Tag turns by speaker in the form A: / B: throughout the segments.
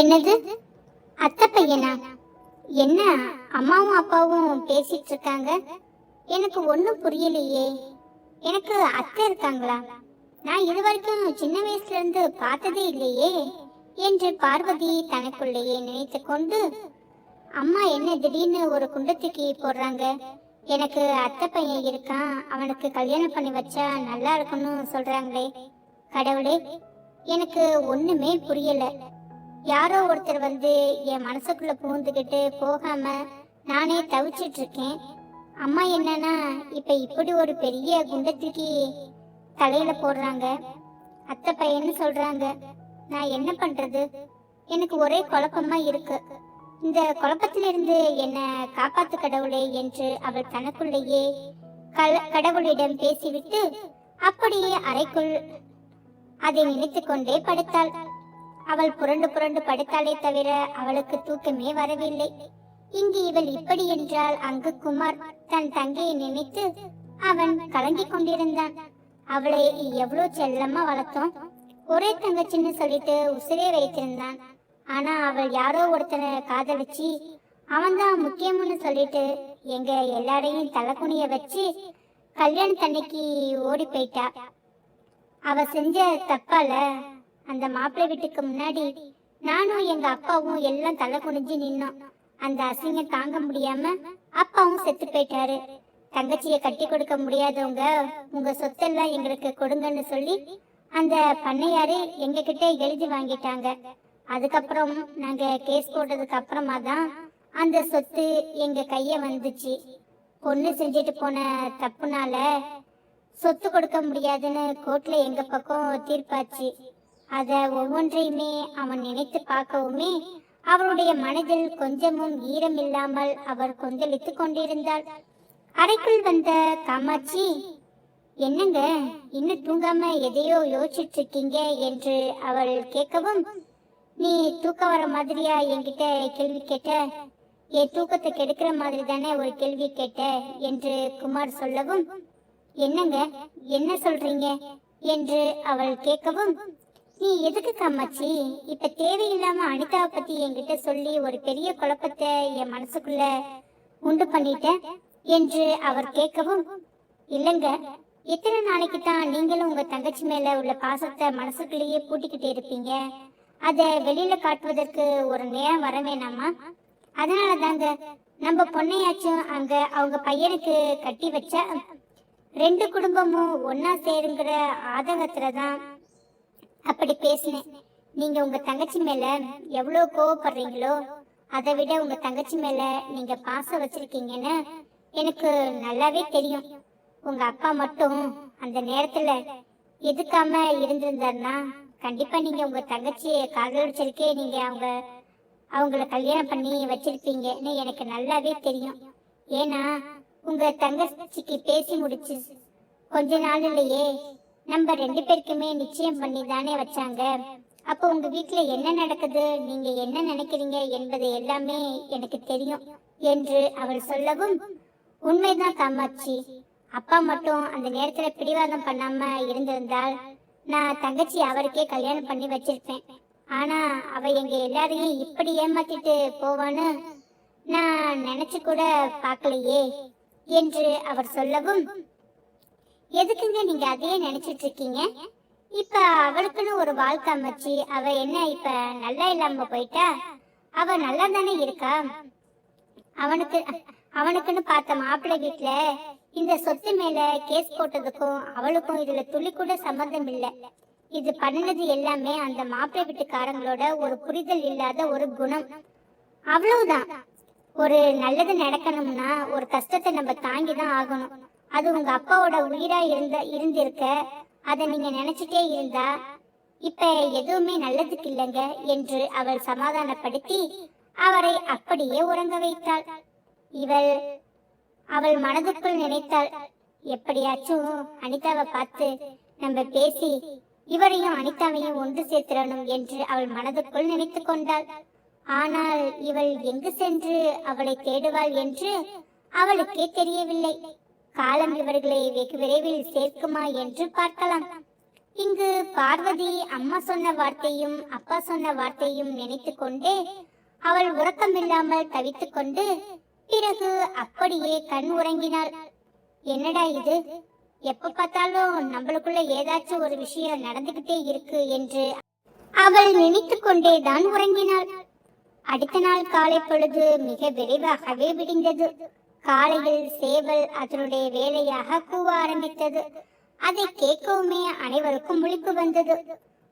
A: என்னது? அத்தை பையனா? என்ன அம்மாவும் அப்பாவும் பேசிட்டு இருக்காங்க எனக்கு ஒன்றும் புரியலையே. எனக்கு அத்தை இருக்காங்களா? நான் இது வரைக்கும் சின்ன வயசுல இருந்து பார்த்ததே இல்லையே என்று பார்வதி தனக்குள்ளேயே நினைத்து கொண்டு அம்மா என்ன திடீர்னு ஒரு குண்டத்துக்கு போடுறாங்க? எனக்கு அத்தை பையன் இருக்கான். அவனுக்கு கல்யாணம் பண்ணி வச்சா நல்லா இருக்கும்னு சொல்றாங்களே. கடவுளே எனக்கு ஒண்ணுமே புரியல. யாரோ ஒருத்தர் வந்து என் மனசுக்குள்ள பூந்துக்கிட்டு போகாம நானே தவிச்சிட்டு இருக்கேன் அம்மா என்னன்னா இப்ப இப்படி ஒரு பெரிய குண்டத்துக்கு தலையில போடுறாங்க. அத்தை பையன்னு சொல்றாங்க நான் என்ன பண்றது? எனக்கு ஒரே குழப்பமா இருக்கு. இந்த குழப்பத்திலிருந்து என்னை காப்பாத்து கடவுளே என்று அவள் தனக்குள்ளேயே கடவுளிடம் பேசிவிட்டு அப்படியே அறைக்குள் அதை நினைத்து கொண்டே படுத்தாள். அவள் புரண்டு புரண்டு படுத்தாளே தவிர அவளுக்கு தூக்கமே வரவில்லை. இங்கு இவள் இப்படி என்றால் அங்கு குமார் தன் தங்கையை நினைத்து அவன் கலங்கிக் கொண்டிருந்தான். அவளை எவ்வளவு செல்லமா வளர்த்தோம். ஒரே தங்கச்சின்னு சொல்லிட்டு உசிரே வைத்திருந்தான். ஆனா அவள் யாரோ ஒருத்தனை காதலிச்சு அவன்தான் முக்கியம்னு சொல்லிட்டு எங்க எல்லாரையும் தலைக்குனிய வச்சு கல்யாணத்தன்னைக்கு ஓடி போயிட்டா. அவ செஞ்ச தப்பால அந்த மாப்பிள்ளை வீட்டுக்கு முன்னாடி நானும் எங்க அப்பாவும் எல்லாம் தலை குனிஞ்சு நின்னோம். அந்த அசிங்கம் தாங்க முடியாம அப்பாவும் செத்து போயிட்டாரு. தங்கச்சிய கட்டி கொடுக்க முடியாதவங்க உங்க சொத்தெல்லாம் எங்களுக்கு கொடுங்கன்னு சொல்லி அந்த பண்ணையாரு எங்க கிட்ட எழுதி வாங்கிட்டாங்க. அதுக்கப்புறம் நாங்க கேஸ் போட்டதுக்கு அப்புறமா தான் அந்த சொத்து எங்க கைய வந்துச்சு. பொண்ணு செஞ்சுட்டு போன தப்புனால சொத்து கொடுக்க முடியாதுன்னு கோர்ட்ல எங்க பக்கம் தீர்ப்பாச்சு. அத ஒவ்வொன்றையுமே அவன் நினைத்து பார்க்கவுமே அவளுடைய மனதில் கொஞ்சமும் ஈரம் இல்லாமல் அவர் கொந்தளித்துக் கொண்டிருந்தாள். அறைக்குள் வந்த காமாட்சி என்னங்க இன்னும் தூங்காம எதையோ யோசிச்சுட்டு இருக்கீங்க என்று அவள் கேட்கவும் நீ தூக்கம் வர மாதிரியா என்கிட்ட கேள்வி கேட்ட? என் தூக்கத்தை கெடுக்கிற மாதிரி தானே ஒரு கேள்வி கேட்ட? என்று குமார் சொல்லவும் என்னங்க என்ன சொல்றீங்க? என்று அவள் கேட்கவும் நீ எதுக்கு காமாட்சி இப்ப தேவையில்லாம அனிதாவை பத்தி என்கிட்ட சொல்லி ஒரு பெரிய குழப்பத்தை என் மனசுக்குள்ள உண்டு பண்ணிட்ட என்று அவர் கேட்கவும் இல்லைங்க எத்தனை நாளைக்கு தான் நீங்களும் உங்க தங்கச்சி மேல உள்ள பாசத்தை மனசுக்குள்ளேயே பூட்டிக்கிட்டு இருப்பீங்க. அதை வெளியில காட்டுவதற்கு ஒரு நேரம் வர வேணாமா? அதனால தாங்க நம்ம பொண்ணையாச்சும் அங்க அவங்க பையனுக்கு கட்டி வச்சா ரெண்டு குடும்பமும் ஒன்னா சேருங்கிற ஆதங்கத்துல தான் அப்படி பேசினேன். நீங்க உங்க தங்கச்சி மேல எவ்வளவு கோவப்படுறீங்களோ அதை விட உங்க தங்கச்சி மேல நீங்க பாசம் வச்சிருக்கீங்கன்னு எனக்கு நல்லாவே தெரியும். உங்க அப்பா மட்டும் அந்த நேரத்துல எதுக்காம இருந்திருந்தாருன்னா கண்டிப்பா நீங்க உங்க தங்கச்சியை காதலிச்சிருக்கே நீங்க அவங்க அவங்கள கல்யாணம் பண்ணி வச்சிருப்பீங்கன்னு எனக்கு நல்லாவே தெரியும். ஏன்னா உங்க தங்கச்சிக்கு பேசி முடிச்சு கொஞ்ச நாள் இல்லையே நம்ம ரெண்டு பேருக்குமே நிச்சயம் பண்ணி தானே வச்சாங்க. அப்போ உங்க வீட்டுல என்ன நடக்குது? நீங்க என்ன நினைக்கிறீங்க என்பது எல்லாமே எனக்கு தெரியும் என்று அவள் சொல்லவும் உண்மைதான் காமாட்சி. அப்பா மட்டும் அந்த நேரத்துல பிடிவாதம் பண்ணாம இருந்திருந்தால் நான் தங்கச்சி அவருக்கே கல்யாணம் பண்ணி வச்சிருப்பேன். ஆனா அவ எங்க எல்லாரையும் இப்படி ஏமாத்திட்டு போவான்னு நான் நினைச்சு கூட பார்க்கலையே என்று அவர் சொல்லவும் எதுக்குங்க நீங்க அதையே நினைச்சிட்டு இருக்கீங்க? இப்ப அவளுக்குன்னு ஒரு வாழ்க்கை அமைச்சு அவ என்ன இப்ப நல்லா இல்லாம போயிட்டா? அவ நல்லா தானே இருக்கா? அவனுக்கு அவனுக்குன்னு பார்த்த மாப்பிள்ளை வீட்டுல இந்த சொத்து மேல கேஸ் போட்டதுக்கும் அவளுக்கும் இதுல துளி கூட சம்பந்தம் இல்ல. இது பண்ணினது எல்லாமே அந்த மாப்பிள்ளை வீட்டுக்காரங்களோட ஒரு புரிதல் இல்லாத ஒரு குணம். அவ்வளவுதான். ஒரு நல்லது நடக்கணும்னா ஒரு கஷ்டத்தை நம்ம தாங்கி தான் ஆகணும். அது உங்க அப்பாவோட உயிரா இருந்த இருந்திருக்க அதை நீங்க நினைச்சிட்டே இருந்தா இப்ப எதுவுமே நல்லதுக்கு இல்லைங்க என்று அவள் சமாதானப்படுத்தி அவரை அப்படியே உறங்க வைத்தாள். இவள் அவள் மனதுக்குள் நினைத்தாள். எப்படியாச்சும் அனிதாவை பார்த்து நம்ம பேசி இவரையும் அனிதாவையும் ஒன்று சேர்த்திடணும் என்று அவள் மனதுக்குள் நினைத்து கொண்டாள். ஆனால் இவள் எங்கு சென்று அவளை தேடுவாள் என்று அவளுக்கே தெரியவில்லை. காலம் இவர்களை வெகு விரைவில் சேர்க்குமா என்று பார்க்கலாம். இங்கு பார்வதி அம்மா சொன்ன வார்த்தையும் அப்பா சொன்ன வார்த்தையும் நினைத்து கொண்டே அவள் உறக்கமில்லாமல் தவித்துக் கொண்டு பிறகு அப்படியே கண் உறங்கினாள். என்னடா இது? எப்ப பார்த்தாலும் நம்மளுக்குள்ள ஏதாச்சும் ஒரு விஷயம் நடந்துகிட்டே இருக்கு என்று அவள் நினைத்து கொண்டேதான் உறங்கினாள். அடுத்த நாள் காலை பொழுது மிக விரைவாகவே விடிந்தது. காலையில் சேவல் அதனுடைய வேலையாக கூவ ஆரம்பித்தது. அதை கேட்கவுமே அனைவருக்கும் முழிப்பு வந்தது.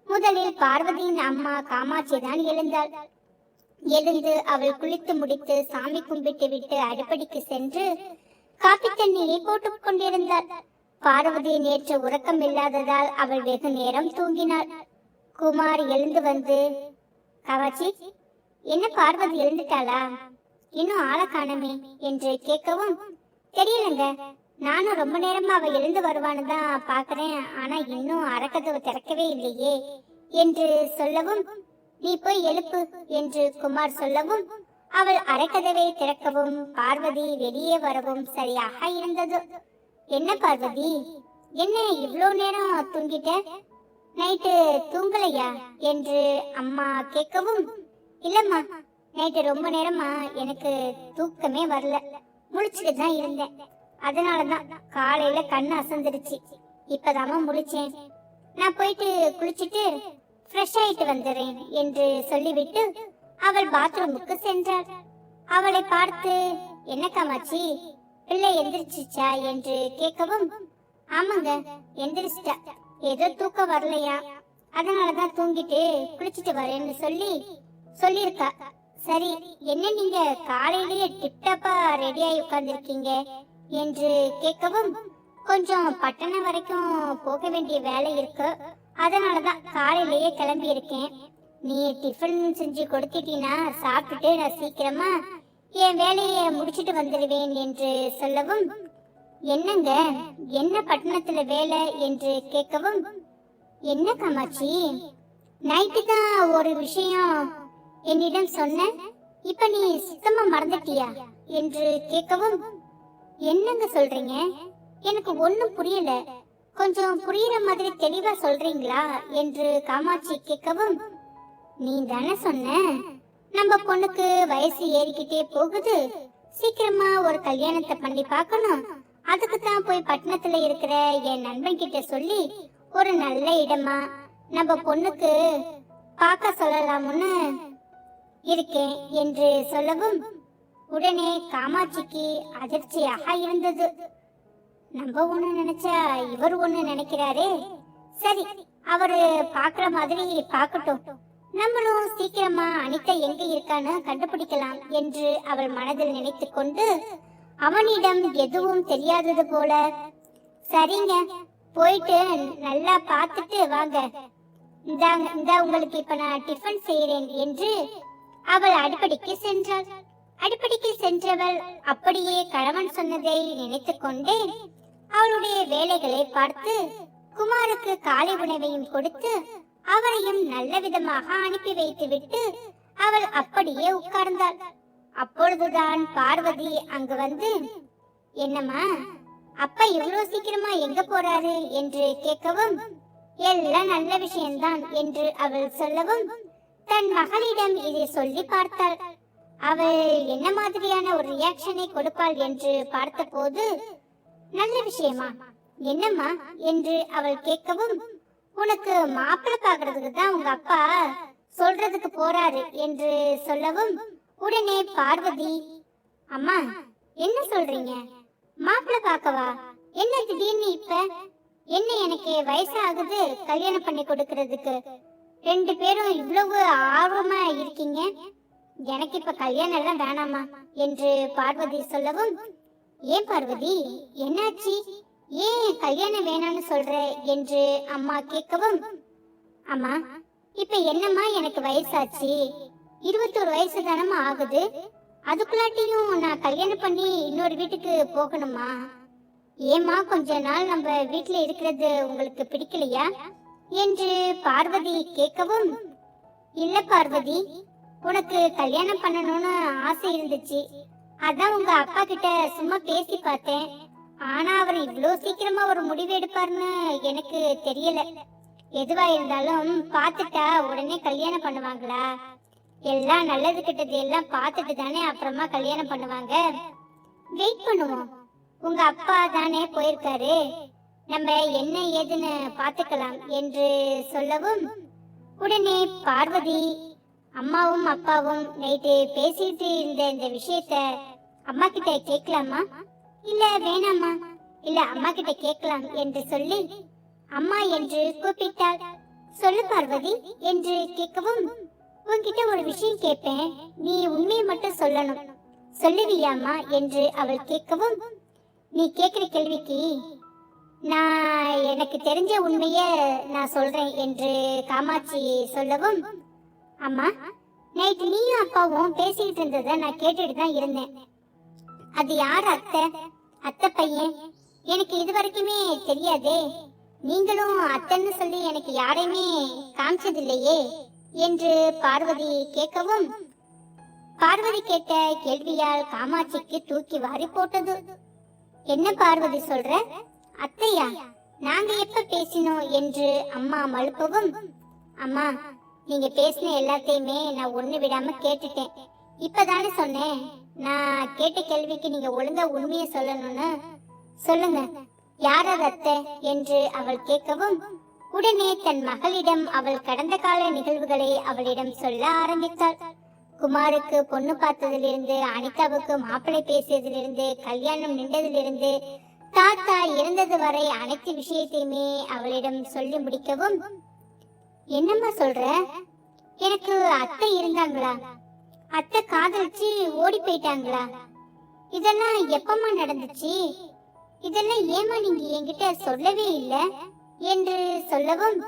A: முதலில் பார்வதியின் அம்மா காமாட்சி தான் எழுந்தாள். எழுந்து அவள் குளித்து முடித்து சாமி கும்பிட்டு விட்டு அடுப்படிக்கு சென்று காப்பி தண்ணியை போட்டுக் கொண்டிருந்தாள். பார்வதி நேற்று உறக்கம் இல்லாததால் அவள் வெகு நேரம் தூங்கினாள். குமார் எழுந்து வந்து காமாட்சி என்ன பார்வதி எழுந்துட்டாளா? இன்னும் ஆளை காணமே என்று கேட்கவும் தெரியலங்க நானும் ரொம்ப நேரமா அவ எழுந்து வருவான்னு தான் பாக்குறேன். ஆனா இன்னும் அறக்கதவு திறக்கவே இல்லையே என்று சொல்லவும் நீ போய் எழுப்பு என்று குமார் சொல்லவும் அவள் அரைக்கதவை திறக்கவும் பார்வதி வெளியே வரவும் சரியாக இருந்தது. என்ன பார்வதி என்ன இவ்வளோ நேரம் தூங்கிட்ட? நைட்டு தூங்கலையா? என்று அம்மா கேட்கவும் இல்லம்மா நைட்டு ரொம்ப நேரமா எனக்கு தூக்கமே வரல. முழிச்சுட்டு தான் இருந்தேன். அதனால தான் காலையில கண்ணு அசந்துருச்சு. இப்பதாமா முழிச்சேன். நான் போயிட்டு குளிச்சுட்டு ஃப்ரெஷ் ஆயிட்டு வந்துடுறேன் என்று சொல்லிவிட்டு அவள் பாத்ரூமுக்கு சென்றாள். அவளை பார்த்து என்ன காமாட்சி பிள்ளை எந்திரிச்சிச்சா? என்று கேட்கவும் ஆமாங்க எந்திரிச்சிட்டா. ஏதோ தூக்கம் வரலையா? அதனாலதான் தூங்கிட்டு குளிச்சிட்டு வரேன்னு சொல்லி சொல்லியிருக்கா. சரி என்ன நீங்க காலையிலேயே டிப்டாப்பா ரெடியாகி உட்கார்ந்துருக்கீங்க என்று கேட்கவும் கொஞ்சம் பட்டணம் வரைக்கும் போக வேண்டிய வேலை இருக்கு. அதனாலதான் காலையிலேயே கிளம்பி இருக்கேன் நீ டிஃபன் செஞ்சு கொடுத்துட்டீங்கன்னா சாப்பிட்டுட்டு நான் சீக்கிரமா என் வேலையை முடிச்சிட்டு வந்துடுவேன் என்று சொல்லவும் என்னங்க என்ன பட்டணத்துல வேலை என்று கேட்கவும் என்ன காமாட்சி? நைட்டு தான் ஒரு விஷயம் என்னிடம் சொன்ன இப்ப நீ சுத்தமா மறந்துட்டியா? என்று கேட்கவும் என்னங்க சொல்றீங்க? எனக்கு ஒன்னும் புரியல. கொஞ்சம் புரியற மாதிரி தெளிவா சொல்றீங்களா? என்று காமாட்சி கேட்கவும் நீ தானே சொன்ன? நம்ம பொண்ணுக்கு வயசு ஏறிக்கிட்டே போகுது. சீக்கிரமா ஒரு கல்யாணத்தை பண்ணி பார்க்கணும். அதுக்கு தான் போய் பட்டணத்துல இருக்கிற என் நண்பன் கிட்ட சொல்லி ஒரு நல்ல இடமா நம்ம பொண்ணுக்கு பார்க்க சொல்லலாம்னு இருக்கேன் என்று சொல்லவும் உடனே காமாட்சிக்கு அதிர்ச்சியாக இருந்தது. நம்ம ஒண்ணு நினைச்சா இவர் ஒண்ணு நினைக்கிறாரே. சரி அவரு பாக்குற மாதிரி பார்க்கட்டும். நம்மளும் சீக்கிரமா அனிதா எங்க இருக்கான்னு கண்டுபிடிக்கலாம் என்று அவள் மனதில் நினைத்து கொண்டு அவனிடம் எதுவும் தெரியாதது போல சரிங்க போயிட்டு நல்லா பார்த்துட்டு வாங்க. இந்தாங்க இந்த உங்களுக்கு இப்ப நான் டிஃபன் செய்கிறேன் என்று அவள் அடுப்படிக்கு சென்றாள். அடுப்படிக்கு சென்றவள் அப்படியே கணவன் சொன்னதை நினைத்து கொண்டே அவளுடைய வேலைகளை பார்த்து குமாருக்கு காலை உணவையும் கொடுத்து அவரையும் நல்ல விதமாக அனுப்பி வைத்துவிட்டு அவள் அப்படியே உட்கார்ந்தாள். அப்பொழுதுதான் பார்வதி அங்கு வந்து என்னம்மா அப்பா இவ்வளவு சீக்கிரமா எங்க போறாரு? என்று கேட்கவும் எல்லாம் நல்ல விஷயம்தான் என்று அவள் சொல்லவும் தன் மகளிடம் இதை சொல்லி பார்த்தாள். அவள் என்ன மாதிரியான ஒரு ரியாக்ஷனை கொடுப்பாள் என்று பார்த்தபோது நல்ல விஷயமா? என்னம்மா? என்று அவள் கேட்கவும் உனக்கு மாப்பிள்ளை பாக்குறதுக்கு தான் உங்க அப்பா சொல்றதுக்கு போறாரு என்று சொல்லவும் உடனே பார்வதி அம்மா என்ன சொல்றீங்க? மாப்பிள்ளை பார்க்கவா? என்ன திடீர்னு இப்ப? என்ன எனக்கு வயசாகுது கல்யாணம் பண்ணி கொடுக்கறதுக்கு? ரெண்டு பேரும் இவ்வளவு ஆர்வமா இருக்கீங்க? எனக்கு இப்ப கல்யாணம் எல்லாம் வேணாமா? என்று பார்வதி சொல்லவும் ஏன் பார்வதி என்னாச்சு? ஏன் கல்யாணம் வேணாம்னு சொல்ற? என்று அம்மா கேட்கவும் அம்மா இப்ப என்னம்மா எனக்கு வயசாச்சு? இருபத்தோரு வயசு தானம்மா ஆகுது. அதுக்குள்ளாட்டியும் நான் கல்யாணம் பண்ணி இன்னொரு வீட்டுக்கு போகணுமா? ஏம்மா கொஞ்ச நாள் நம்ம வீட்டுல இருக்கிறது உங்களுக்கு பிடிக்கலையா? என்று பார்வதி கேட்கவும் இல்ல பார்வதி உனக்கு கல்யாணம் பண்ணணும்னு ஆசை இருந்துச்சு. அதான் உங்க அப்பா கிட்ட சும்மா பேசி பார்த்தேன். ஆனா அவர் இவ்வளோ சீக்கிரமா ஒரு முடிவு எடுப்பாருன்னு எனக்கு தெரியல. எதுவா இருந்தாலும் பார்த்துட்டா உடனே கல்யாணம் பண்ணுவாங்களா? எல்லாம் நல்லது கிட்டது எல்லாம் பார்த்துட்டு தானே அப்புறமா கல்யாணம் பண்ணுவாங்க? வெயிட் பண்ணுவோம். உங்க அப்பா தானே போயிருக்காரு. நம்ம என்ன ஏதுன்னு பார்த்துக்கலாம் என்று சொல்லவும் உடனே பார்வதி அம்மாவும் அப்பாவும் நைட்டு பேசிட்டு இருந்த இந்த விஷயத்த அம்மா கிட்ட கேட்கலாமா? இல்ல வேணாமா? இல்ல அம்மா கிட்ட கேட்கலாம் என்று சொல்லி அம்மா என்று கூப்பிட்டாள். சொல்லு பார்வதி என்று கேட்கவும் உன்கிட்ட ஒரு விஷயம் கேட்பேன். நீ உண்மையை மட்டும் சொல்லணும். சொல்லுவியாமா என்று அவள் கேட்கவும் நீ கேட்கிற கேள்விக்கு நான் எனக்கு தெரிஞ்ச உண்மைய நான் சொல்றேன் என்று காமாட்சி சொல்லவும் அம்மா நைட் நீயும் அப்பாவும் பேசிக்கிட்டு இருந்ததை நான் கேட்டுட்டு தான் இருந்தேன். அது யார் அத்தை? அத்தை பையன்? எனக்கு இது வரைக்குமே தெரியாதே. நீங்களும் அத்தைன்னு சொல்லி எனக்கு யாரையுமே காமிச்சதில்லையே என்று பார்வதி கேட்கவும் பார்வதி கேட்ட கேள்வியால் காமாட்சிக்கு தூக்கி வாரி போட்டது. என்ன பார்வதி சொல்ற? அத்தையா நாங்க எப்ப பேசினோம் என்று அம்மா மழுப்பவும் அம்மா நீங்க பேசின எல்லாத்தையுமே நான் ஒண்ணு விடாம கேட்டுட்டேன். இப்பதானே சொன்னேன் நான் கேட்ட கேள்விக்கு நீங்க ஒழுங்கா உண்மையை சொல்லணும்னு. சொல்லுங்க யார அத்தை? என்று அவள் கேட்கவும் உடனே தன் மகளிடம் அவள் கடந்த கால நிகழ்வுகளை அவளிடம் சொல்ல ஆரம்பித்தாள். குமாருக்கு பொண்ணு பார்த்ததிலிருந்து அனிதாவுக்கு மாப்பிள்ளை பேசியதிலிருந்து கல்யாணம் நின்றதிலிருந்து தாத்தா இறந்தது வரை அனைத்து விஷயத்தையுமே அவளிடம் சொல்லி முடிக்கவும் என்னம்மா சொல்ற? எனக்கு அத்தை இருந்தாங்களா? அத்தை காதலிச்சு ஓடி போயிட்டாங்களா? இதெல்லாம் எப்பமா நடந்துச்சு? இதெல்லாம் ஏமா நீங்க என்கிட்ட சொல்லவே இல்ல? என்று சொல்லவும்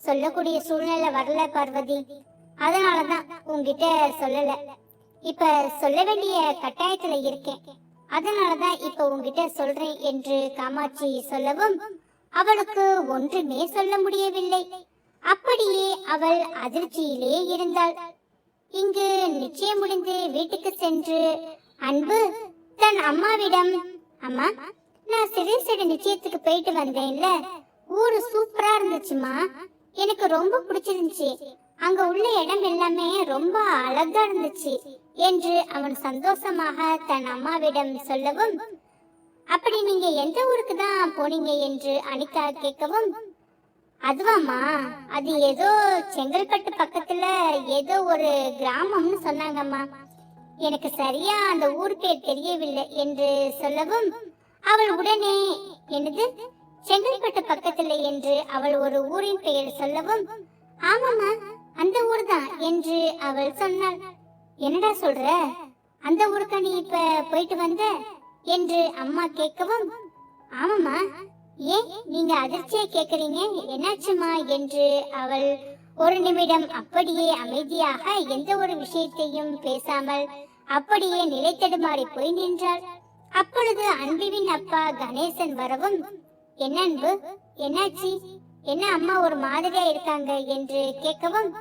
A: சொல்லக்கூடிய சூழ்நிலை வரல பார்வதி. அதனாலதான் உங்ககிட்ட சொல்லல. இப்ப சொல்ல வேண்டிய கட்டாயத்துல இருக்கேன். அதனாலதான் இப்ப உங்ககிட்ட சொல்றேன் என்று காமாட்சி சொல்லவும் அவளுக்கு ஒன்றுமே சொல்ல முடியவில்லை. அப்படியே அவள் அதிர்ச்சியிலே இருந்தாள். இங்கு நிச்சயம் முடிந்து வீட்டுக்கு சென்று அன்பு தன் அம்மாவிடம் அம்மா நான் சிறுசேடு நிச்சயத்துக்கு போயிட்டு வந்தேன்ல. ஊரு சூப்பரா இருந்துச்சுமா? எனக்கு ரொம்ப பிடிச்சிருந்துச்சு. அங்க உள்ள இடம் எல்லாமே ரொம்ப அழகா இருந்துச்சு. என்று அவன் சந்தோஷமாக தன் அம்மாவிடம் சொல்லவும் அப்படி நீங்க எந்த ஊருக்கு தான் போனீங்க? என்று அனிதா கேட்கவும் அதுவாமா அது ஏதோ செங்கல்பட்டு பக்கத்துல ஏதோ ஒரு கிராமம்னு சொன்னாங்கம்மா. எனக்கு சரியா அந்த ஊர் பேர் தெரியவில்லை என்று சொல்லவும் அவள் உடனே என்னது? செங்கல்பட்டு பக்கத்துல? என்று அவள் ஒரு ஊரின் பெயர் சொல்லவும் ஆமாமா அந்த ஊர் தான் என்று அவள் சொன்னாள். என்னடா சொல்ற? அந்த ஊருக்கா நீ இப்ப போயிட்டு வந்த? என்று அம்மா கேட்கவும் ஆமாம்மா. ஏன் நீங்க அதிர்ச்சியா கேக்குறீங்க? என்னாச்சுமா என்று அவள் ஒரு நிமிடம் அப்படியே அமைதியாக எந்த ஒரு விஷயத்தையும் பேசாமல் அப்படியே நிலைத்தடுமாறி போய் நின்றாள். அப்பொழுது அன்புவின் அப்பா கணேசன் வரவும் என்ன அன்பு? என்னாச்சு? என்ன அம்மா ஒரு மாதிரியா இருக்காங்க? என்று கேட்கவும்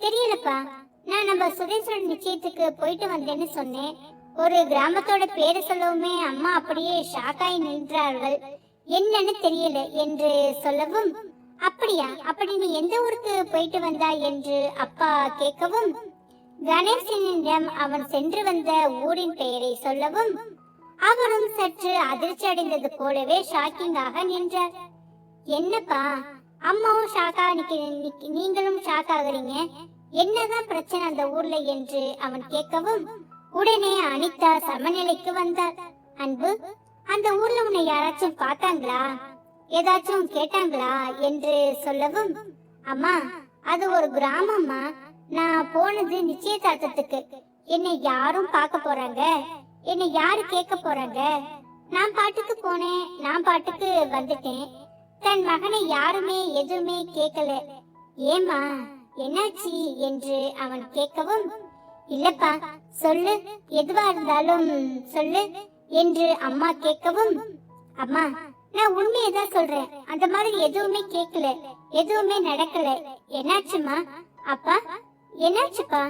A: தெரியலப்பா. நான் நம்ம சுதேஸ்வரன் நிச்சயத்துக்கு போயிட்டு வந்தேன்னு சொன்னேன். ஒரு கிராமத்தோட பேரை சொல்லவுமே அம்மா அப்படியே ஷாக்காய் நின்றார்கள். என்னன்னு தெரியல என்று சொல்லவும் அப்படியா? அப்படி நீ எந்த ஊருக்கு போயிட்டு வந்தா என்று அப்பா கேட்கவும் கணேசனிடம் அவன் சென்று வந்த ஊரின் பெயரை சொல்லவும் அவரும் சற்று அதிர்ச்சி அடைந்தது போலவே ஷாக்கிங்காக நின்றார். என்னப்பா? அம்மாவும் ஷாக்கா நிக்க நீங்களும் ஷாக் ஆகுறீங்க. என்னதான் பிரச்சனை அந்த ஊர்ல என்று அவன் கேட்கவும் உடனே அனிதா சமநிலைக்கு வந்தாள். அன்பு அந்த ஊர்ல உன்னை யாராச்சும் பார்த்தாங்களா? ஏதாச்சும் கேட்டாங்களா? என்று சொல்லவும் அம்மா அது ஒரு கிராமம்மா. நான் போனது நிச்சயதார்த்தத்துக்கு. என்னை யாரும் பார்க்க போறாங்க. என்னை யாரு கேட்க போறாங்க? நான் பாட்டுக்கு போனேன். நான் பாட்டுக்கு வந்துட்டேன். தன் மகனை யாருமே எதுவுமே கேட்கல. ஏமா என்னாச்சு என்று அவன் கேட்கவும் இல்லப்பா சொல்லு எதுவா இருந்தாலும் சொல்லு என்று அம்மா கேட்கவும் அம்மா நான் உண்மையை தான் சொல்றேன். அந்த மாதிரி எதுவுமே கேட்கல எதுவுமே நடக்கல. என்னாச்சுமா அப்பா என்னாச்சுப்பா?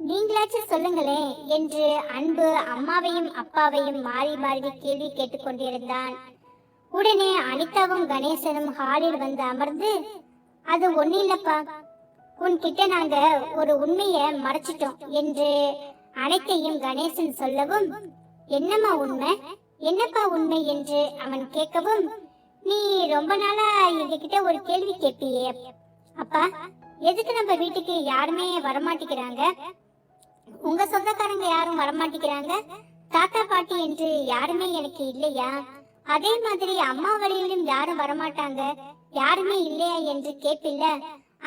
A: நீங்களாச்சும் சொல்லுங்களேன் என்று அன்பு அம்மாவையும் அப்பாவையும் மாறி மாறி கேள்வி கேட்டுக்கொண்டிருந்தான் உடனே அனிதாவும் கணேசனும் ஹாலில் வந்து அமர்ந்து அது ஒண்ணு இல்லப்பா. உன்கிட்ட நாங்க ஒரு உண்மைய மறைச்சிட்டோம் என்று அனைத்தையும் கணேசன் சொல்லவும் என்னம்மா உண்மை? என்னப்பா உண்மை? என்று அவன் கேட்கவும் நீ ரொம்ப நாளா எங்ககிட்ட ஒரு கேள்வி கேட்பியே அப்பா. எதுக்கு நம்ம வீட்டுக்கு யாருமே வரமாட்டேங்கிறாங்க? உங்க சொந்தக்காரங்க யாரும் வரமாட்டேங்கிறாங்க? தாத்தா பாட்டி என்று யாருமே எனக்கு இல்லையா? அதே மாதிரி அம்மா வழியிலும் யாரும் வரமாட்டாங்க? யாருமே இல்லையா? என்று கேட்பில்ல.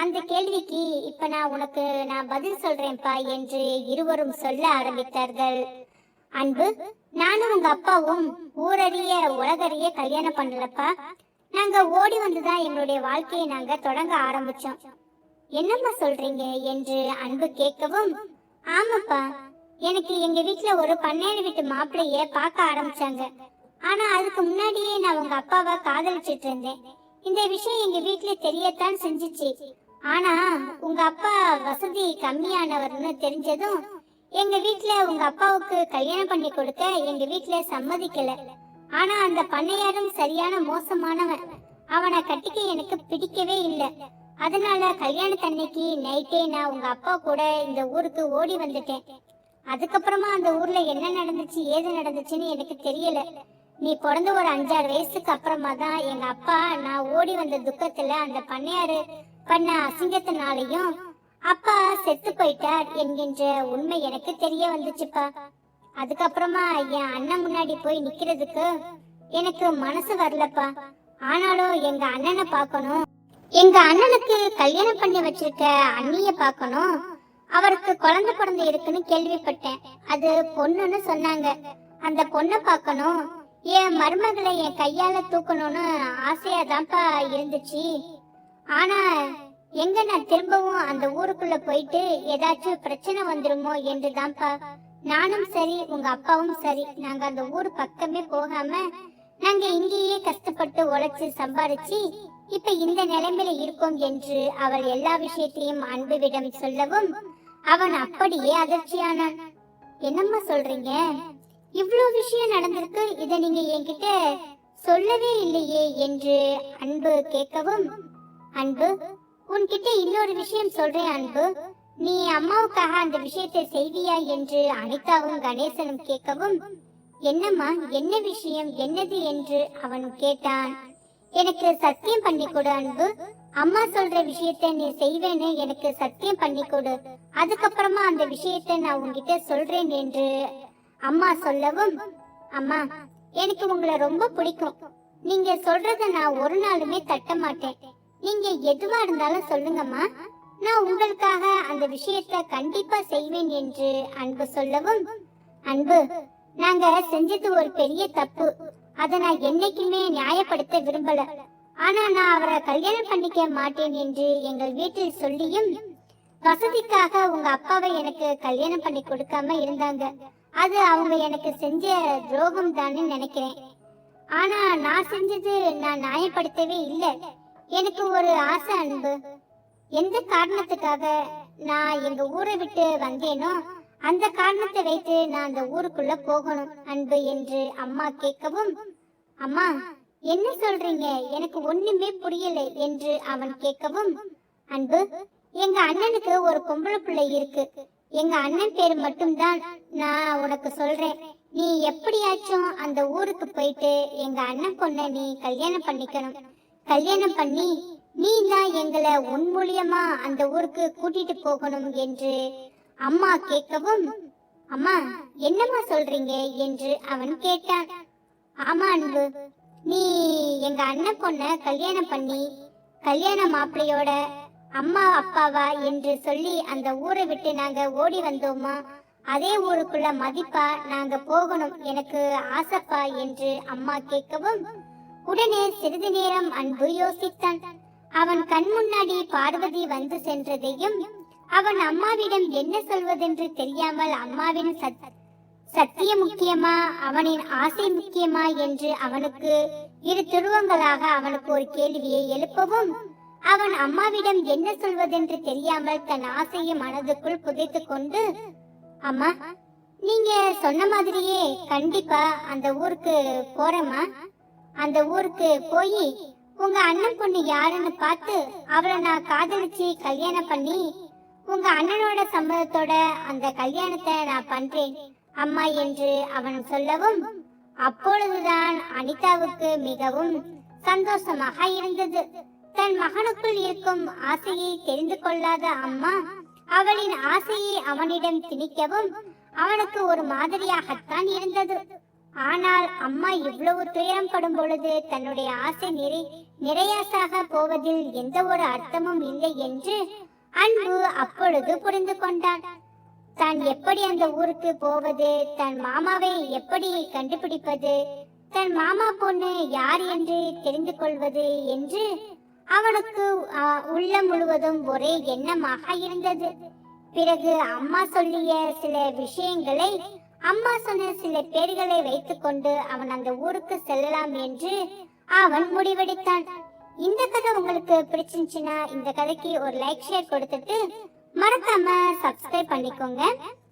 A: அந்த கேள்விக்கு இப்ப நான் உனக்கு நான் பதில் சொல்றேன்ப்பா என்று இருவரும் சொல்ல ஆரம்பித்தார்கள். அன்பு நானும் உங்க அப்பாவும் ஊரறிய உலகறிய கல்யாணம் பண்ணலப்பா. நாங்க ஓடி வந்துதான் எங்களுடைய வாழ்க்கையை நாங்க தொடங்க ஆரம்பிச்சோம். என்னம்மா சொல்றீங்க என்று அன்பு கேட்கவும் ஆமாப்பா எனக்கு எங்க வீட்டுல ஒரு பண்ணையார் வீட்டு மாப்பிள்ளைய பார்க்க ஆரம்பிச்சாங்க. ஆனா அதுக்கு முன்னாடியே நான் உங்க அப்பாவை காதலிச்சிட்டு இருந்தேன். இந்த விஷயம் எங்க வீட்டுல தெரியத்தான் செஞ்சிச்சு. ஆனா உங்க அப்பா வசதி கம்மியானவர்னு தெரிஞ்சதும் எங்க வீட்ல உங்க அப்பாவுக்கு கல்யாணம் பண்ணி கொடுக்க எங்க வீட்ல சம்மதிக்கல. ஆனா அந்த பண்ணையாரும் சரியான மோசமானவன். அவனை கட்டிக்க எனக்கு பிடிக்கவே இல்ல. அதனால கல்யாணத்தன்னைக்கு நைட்டே நான் உங்க அப்பா கூட இந்த ஊருக்கு ஓடி வந்துட்டேன். அதுக்கப்புறமா அந்த ஊர்ல என்ன நடந்துச்சு ஏது நடந்துச்சுன்னு எனக்கு தெரியல. நீ பிறந்த ஒரு அஞ்சாறு வயசுக்கு அப்புறமா தான் எங்க அப்பா நான் ஓடி வந்த துக்கத்துல அந்த பண்ணையாரு பண்ண அசிங்கத்தினாலையும் அப்பா செத்து போயிட்டார் என்கின்ற உண்மை எனக்கு தெரிய வந்துச்சுப்பா. அதுக்கப்புறமா என் அண்ணன் முன்னாடி போய் நிக்கிறதுக்கு எனக்கு மனசு வரலப்பா. ஆனாலும் எங்க அண்ணனை பார்க்கணும். எங்க அண்ணனுக்கு கல்யாணம் பண்ணி வச்சிருக்க அண்ணிய பார்க்கணும். அவருக்கு குழந்தை பிறந்து இருக்குன்னு கேள்விப்பட்டேன். அது பொண்ணுன்னு சொன்னாங்க. அந்த பொண்ணை பார்க்கணும். என் மருமகளை என் கையால தூக்கணும்னு ஆசையா தான்ப்பா இருந்துச்சு. ஆனா எங்க நான் திரும்பவும் அந்த ஊருக்குள்ள போயிட்டு ஏதாச்சும் பிரச்சனை வந்துருமோ என்று தான்ப்பா நானும் சரி உங்க அப்பாவும் சரி. நாங்க அந்த ஊர் பக்கமே போகாம நாங்க இங்கேயே கஷ்டப்பட்டு உழைச்சு சம்பாரிச்சு இப்ப இந்த நிலைமையில இருக்கோம் என்று அவள் எல்லா விஷயத்தையும் அன்புவிடம் சொல்லவும் அவன் அப்படியே அதிர்ச்சியானான். என்னம்மா சொல்றீங்க? இவ்வளவு விஷயம் நடந்திருக்கு இத நீங்க என்கிட்ட சொல்லவே இல்லையே என்று அன்பு கேட்கவும் அன்பு உன்கிட்ட இன்னொரு விஷயம் சொல்றேன் அன்பு. நீ அம்மாவுக்காக அந்த விஷயத்தை செய்வியா என்று அனிதாவும் கணேசனும் கேட்கவும் என்னம்மா என்ன விஷயம் என்னது? என்று அவன் கேட்டான். எனக்கு சத்தியம் பண்ணி கொடு அன்பு. அம்மா சொல்ற விஷயத்த நீ செய்வேன்னு எனக்கு சத்தியம் பண்ணி கொடு அதுக்கப்புறமா அந்த விஷயத்தை நான் உன்கிட்ட சொல்றேன் என்று அம்மா சொல்லவும் அம்மா எனக்கு உங்களை ரொம்ப பிடிக்கும். நீங்க சொல்றத நான் ஒரு நாளுமே தட்ட மாட்டேன். நீங்க எதுவா இருந்தாலும் சொல்லுங்கம்மா. நான் உங்களுக்காக அந்த விஷயத்தை கண்டிப்பா செய்வேன் என்று அன்பு சொல்லவும் அன்பு நாங்க செஞ்சது ஒரு பெரிய தப்பு. அத நான் என்னைக்குமே நியாயப்படுத்த விரும்பல. ஆனா நான் அவரை கல்யாணம் பண்ணிக்க மாட்டேன் என்று எங்கள் வீட்டில் சொல்லியும் வசதிக்காக உங்க அப்பாவை எனக்கு கல்யாணம் பண்ணி கொடுக்காம இருந்தாங்க. அது அவங்க எனக்கு செஞ்ச துரோகம் தான்னு நினைக்கிறேன். ஆனா நான் செஞ்சது நான் நியாயப்படுத்தவே இல்லை. எனக்கு ஒரு ஆசை அன்பு. எந்த காரணத்துக்காக நான் எங்க ஊரை விட்டு வந்தேனோ அந்த காரணத்தை வைத்து நான் அந்த ஊருக்குள்ள போகணும் அன்பு என்று அம்மா கேட்கவும் அம்மா என்ன சொல்றீங்க? எனக்கு ஒண்ணுமே புரியல என்று அவன் கேட்கவும் அன்பு எங்க அண்ணனுக்கு ஒரு பொம்பளை பிள்ளை இருக்கு. எங்க அண்ணன் பேர் மட்டும்தான் நான் உனக்கு சொல்றேன். நீ எப்படியாச்சும் அந்த ஊருக்கு போயிட்டு எங்க அண்ணன் பொண்ணை நீ கல்யாணம் பண்ணிக்கணும். கல்யாணம் பண்ணி நீ தான் எங்களை உன் மூலியமா அந்த ஊருக்கு கூட்டிட்டு போகணும் என்று அம்மா கேட்கவும் அம்மா என்னம்மா சொல்றீங்க? என்று அவன் கேட்டான். ஆமா அன்பு. நீ எங்க அண்ணன் பொண்ண கல்யாணம் பண்ணி கல்யாண மாப்பிள்ளையோட அம்மா அப்பாவா என்று சொல்லி அந்த ஊரை விட்டு நாங்க ஓடி வந்தோமா? அதே ஊருக்குள்ள மதிப்பா நாங்க போகணும் எனக்கு ஆசைப்பா? என்று அம்மா கேட்கவும் உடனே சிறிது நேரம் அன்பு யோசித்தான். அவன் கண் முன்னாடி பார்வதி வந்து சென்றதையும் அவன் அம்மாவிடம் என்ன சொல்வதென்று தெரியாமல் அம்மாவின் சத் சத்தியம் முக்கியமா அவனின் ஆசை முக்கியமா என்று அவனுக்கு இரு துருவங்களாக அவனுக்கு ஒரு கேள்வியை எழுப்பவும் அவன் அம்மாவிடம் என்ன சொல்வதென்று தெரியாமல் தன் ஆசையை மனதுக்குள் புதைத்து கொண்டு அம்மா நீங்க சொன்ன மாதிரியே கண்டிப்பா அந்த ஊருக்கு போறேம்மா. அந்த ஊருக்கு போய் உங்க அண்ணன் பொண்ணு யாருன்னு பார்த்து அவளை நான் காதலிச்சு கல்யாணம் பண்ணி உங்க அண்ணனோட சம்மதத்தோட அந்த கல்யாணத்தை நான் பண்றேன் அம்மா என்று அவன் சொல்லவும் அப்பொழுதுதான் அனிதாவுக்கு மிகவும் சந்தோஷமாக இருந்தது. தன் மகனுக்குள் இருக்கும் ஆசையை தெரிந்து கொள்ளாத அம்மா அவளின் ஆசையை அவனிடம் திணிக்கவும் அவனுக்கு ஒரு மாதிரியாகத்தான் இருந்தது. ஆனால் அம்மா இவ்வளவு துயரம் படும் பொழுது தன்னுடைய ஆசை நிறை நிறையாசாக போவதில் எந்த ஒரு அர்த்தமும் இல்லை என்று அன்பு அப்பொழுது புரிந்து கொண்டான் தான் எப்படி அந்த ஊருக்கு போவது தன் மாமாவை எப்படி கண்டுபிடிப்பது தன் மாமா பொண்ணு யார் என்று தெரிந்து கொள்வது என்று அவனுக்கு உள்ளம் முழுவதும் ஒரே எண்ணமாக இருந்தது. பிறகு அம்மா சொல்லிய சில விஷயங்களை அம்மா சொன்ன சில பேர்களை வைத்துக்கொண்டு அவன் அந்த ஊருக்கு செல்லலாம் என்று அவன் முடிவெடுத்தான். இந்த கதை உங்களுக்கு பிடிச்சிருந்துச்சுன்னா இந்த கதைக்கு ஒரு லைக் ஷேர் கொடுத்துட்டு மறக்காம சப்ஸ்கிரைப் பண்ணிக்கோங்க.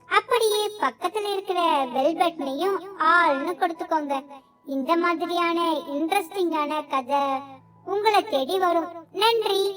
A: அப்படியே பக்கத்துல இருக்கிற பெல் பட்டனையும் ஆல்னு கொடுத்துக்கோங்க. இந்த மாதிரியான இன்ட்ரெஸ்டிங்கான கதை உங்களை தேடி வரும். நன்றி.